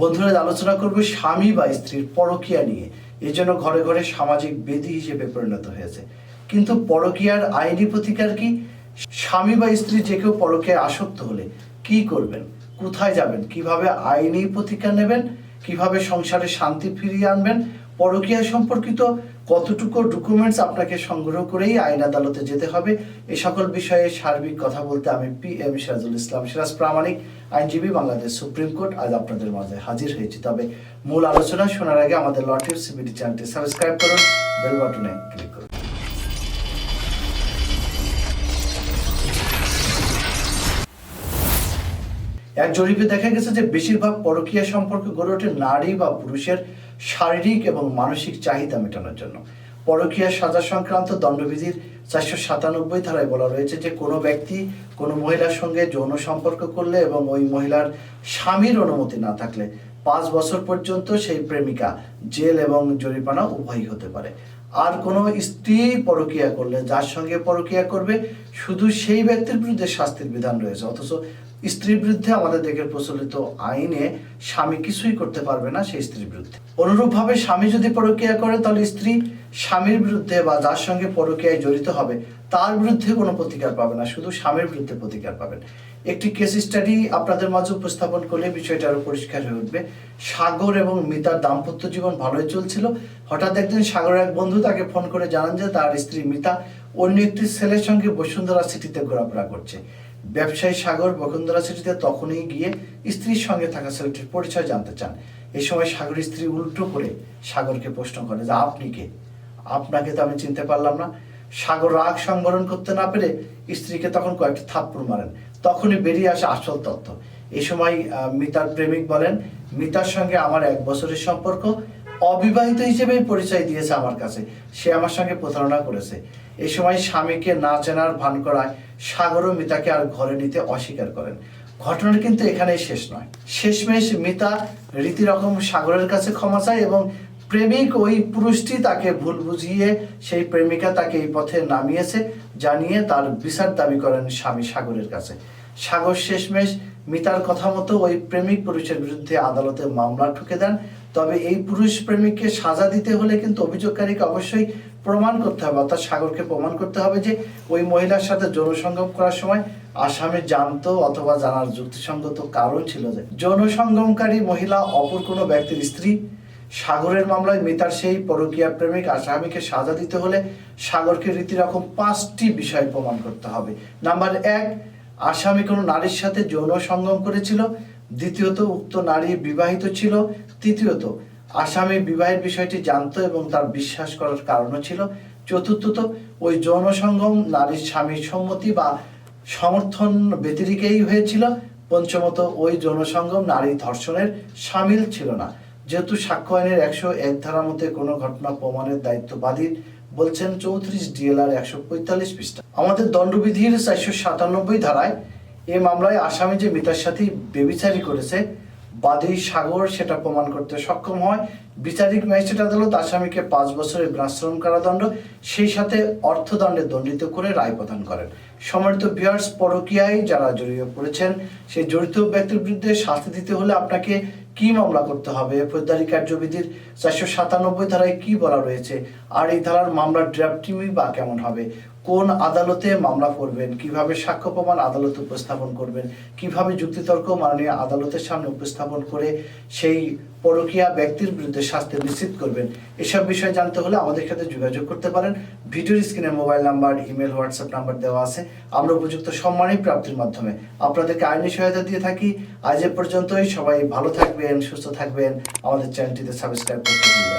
বন্ধুরা আলোচনা করব স্বামী বা স্ত্রীর পরকিয়া নিয়ে। এই জন্য ঘরে ঘরে সামাজিক বেদি হিসেবে পরিণত হয়েছে। কিন্তু পরকিয়ার আইনি প্রতিকার কি? স্বামী বা স্ত্রী যে কেউ পরকিয়ায় আসক্ত হলে কি করবেন? কোথায় যাবেন? কীভাবে আইনি প্রতিকার নেবেন? কীভাবে সংসারে শান্তি ফিরিয়ে আনবেন? পরকিয়া সম্পর্কিত কতটুকু ডকুমেন্টস আপনাকে সংগ্রহ করেই আইন আদালতে যেতে হবে এই সকল বিষয়ে সার্বিক কথা বলতে আমি পি এম সিরাজুল ইসলাম। সিরাজ প্রামাণিক, আইনজীবী বাংলাদেশ সুপ্রিম কোর্ট। আজ আপনাদের মাঝে হাজির হয়েছি। তবে মূল আলোচনা শোনার আগে আমাদের লটির সিবিডি চ্যানেলটি সাবস্ক্রাইব করুন, বেল বাটনে ক্লিক করুন। এক জরিপে দেখা গেছে যে বেশিরভাগ পরকীয়া সম্পর্ক গড়ে ওঠে নারী বা পুরুষের শারীরিক এবং মানসিক চাহিদা মেটানোর জন্য। পরকীয়া সাজা সংক্রান্ত দণ্ডবিধির চারশো সাতানব্বই ধারায় বলা রয়েছে যে, কোনো ব্যক্তি কোনো মহিলার সঙ্গে যৌন সম্পর্ক করলে এবং ওই মহিলার স্বামীর অনুমতি না থাকলে পাঁচ বছর পর্যন্ত সেই প্রেমিকা জেল এবং জরিমানা উভয়ই হতে পারে। আর কোনো স্ত্রী পরকীয়া করলে যার সঙ্গে পরকীয়া করবে, শুধু সেই ব্যক্তির বিরুদ্ধে শাস্তির বিধান রয়েছে। অথচ স্ত্রীর বিরুদ্ধে আমাদের দেশের প্রচলিত আইনে স্বামী কিছুই করতে পারবে না সেই স্ত্রীর বিরুদ্ধে। অনুরূপভাবে স্বামী যদি পরকীয়া করে, তাহলে স্ত্রী স্বামীর বিরুদ্ধে বা যার সঙ্গে পরকীয়ায় জড়িত হবে, তার বিরুদ্ধে কোনো প্রতিকার পাবে না, শুধু স্বামীর বিরুদ্ধে প্রতিকার পাবেন। একটি কেস স্টাডি আপনাদের মাঝে উপস্থাপন করলে বিষয়টা আরও পরিষ্কার হয়ে উঠবে। সাগর এবং মিতার দাম্পত্য জীবন ভালোই চলছিল। হঠাৎ একদিন সাগরের এক বন্ধু তাকে ফোন করে জানান যে তার স্ত্রী মিতা অন্য একটি ছেলের সঙ্গে বসুন্ধরা সিটিতে ঘোরাফেরা করছে। ব্যবসায়ী সাগর বসুন্ধরা সিটিতে তখনই গিয়ে স্ত্রীর সঙ্গে থাকা ছেলেটির পরিচয় জানতে চান। এই সময় সাগরের স্ত্রী উল্টো করে সাগরকে প্রশ্ন করে যে, আপনি কে? আপনাকে তো আমি চিনতে পারলাম না। সাগর রাগ সংবরণ করতে না পেরে স্ত্রীকে তখন কয়েকটি থাপ্পড় মারেন। তখনই বেরিয়ে আসে আসল তথ্য এই সময় মিতার প্রেমিক বলেন, মিতার সঙ্গে আমার এক বছরের সম্পর্ক অবিবাহিত হিসেবেই পরিচয় দিয়েছে আমার কাছে। সে আমার সঙ্গে প্রতারণা করেছে। এই সময় স্বামীকে না চেনার ভান করায় সাগর ও মিতাকে আর ঘরে নিতে অস্বীকার করেন। ঘটনা কিন্তু এখানেই শেষ নয়। শেষমেশ মিতা রীতিরকম সাগরের কাছে ক্ষমা চায় এবং প্রেমিক ওই পুরুষটি তাকে ভুল বুঝিয়ে সেই প্রেমিকা তাকে এই পথে নামিয়েছে, জানিয়ে তার বিচার দাবি করেন স্বামী সাগরের কাছে। সাগর শেষমেশ মিতার কথা মতো ওই প্রেমিক পুরুষের বিরুদ্ধে আদালতে মামলা ঠুকে দেন তবে এই পুরুষ প্রেমিককে সাজা দিতে হলে কিন্তু অভিযোগকারীকে অবশ্যই প্রমাণ করতে হবে, অর্থাৎ সাগরকে প্রমাণ করতে হবে যে ওই মহিলার সাথে যৌন সঙ্গম করার সময় আসামি জানতো অথবা জানার যুক্তিসঙ্গত কারণ ছিল যে। যৌন সঙ্গমকারী মহিলা অপর কোনো ব্যক্তির স্ত্রী, সাগরের মামলায় মিতার সেই পরকীয়া প্রেমিক আসামিকে সাজা দিতে হলে সাগরকে রীতিরকম পাঁচটি বিষয় প্রমাণ করতে হবে। নাম্বার এক, আসামি কোনো নারীর সাথে যৌন সঙ্গম করেছিল দ্বিতীয়ত উক্ত নারী বিবাহিত ছিল, তৃতীয়ত আসামি বিবাহের বিষয়টি জানতো এবং তার বিশ্বাস করার কারণও ছিল, চতুর্থত ওই যৌন সঙ্গম নারীর স্বামীর সম্মতি বা সমর্থন ব্যতিরিকেই হয়েছিল, পঞ্চমত ওই যৌন সঙ্গম নারী ধর্ষণের সামিল ছিল না। যেহেতু সাক্ষ্য আইনের একশো এক ধারা মতে কোনো ঘটনা প্রমাণের দায়িত্ব বাদীর বলছেন চৌত্রিশ ডিএলআর একশো পঁয়তাল্লিশ পৃষ্ঠা। আমাদের দণ্ডবিধির চারশো সাতানব্বই ধারায় এ মামলায় আসামি যে মিতার সাথে বেবিচারি করেছে, বাদী সাগর সেটা প্রমাণ করতে সক্ষম হয়। বিচারিক ম্যাজিস্ট্রেট আদালত আসামিকে পাঁচ বছরের বিনাশ্রম কারাদণ্ড, সেই সাথে অর্থদণ্ডে দণ্ডিত করে রায় প্রদান করেন। সম্মানিত বিয়ার্স পরকীয়ায় যারা জড়িয়ে পড়েছেন, সেই জড়িত ব্যক্তির বিরুদ্ধে শাস্তি দিতে হলে আপনাকে কি মামলা করতে হবে? ফৌজদারি কার্যবিধির চারশো সাতানব্বই ধারায় কি বলা রয়েছে? আর এই ধারার মামলার ড্রাফটিংই বা কেমন হবে? কোন আদালতে মামলা করবেন? কীভাবে সাক্ষ্য প্রমাণ আদালতে উপস্থাপন করবেন? কীভাবে যুক্তিতর্ক মাননীয় আদালতের সামনে উপস্থাপন করে সেই পরকীয়া ব্যক্তির বিরুদ্ধে শাস্তি নিশ্চিত করবেন? এসব বিষয়ে জানতে হলে আমাদের সাথে যোগাযোগ করতে পারেন। ভিডিওর স্ক্রিনে mobile number, email, WhatsApp number দেওয়া আছে। আমরা উপযুক্ত সম্মানই প্রাপ্তির মাধ্যমে আপনাদেরকে আইনি সহায়তা দিয়ে থাকি। আজ এ পর্যন্তই। সবাই ভালো থাকবেন, সুস্থ থাকবেন। আমাদের চ্যানেলটিতে সাবস্ক্রাইব করতে।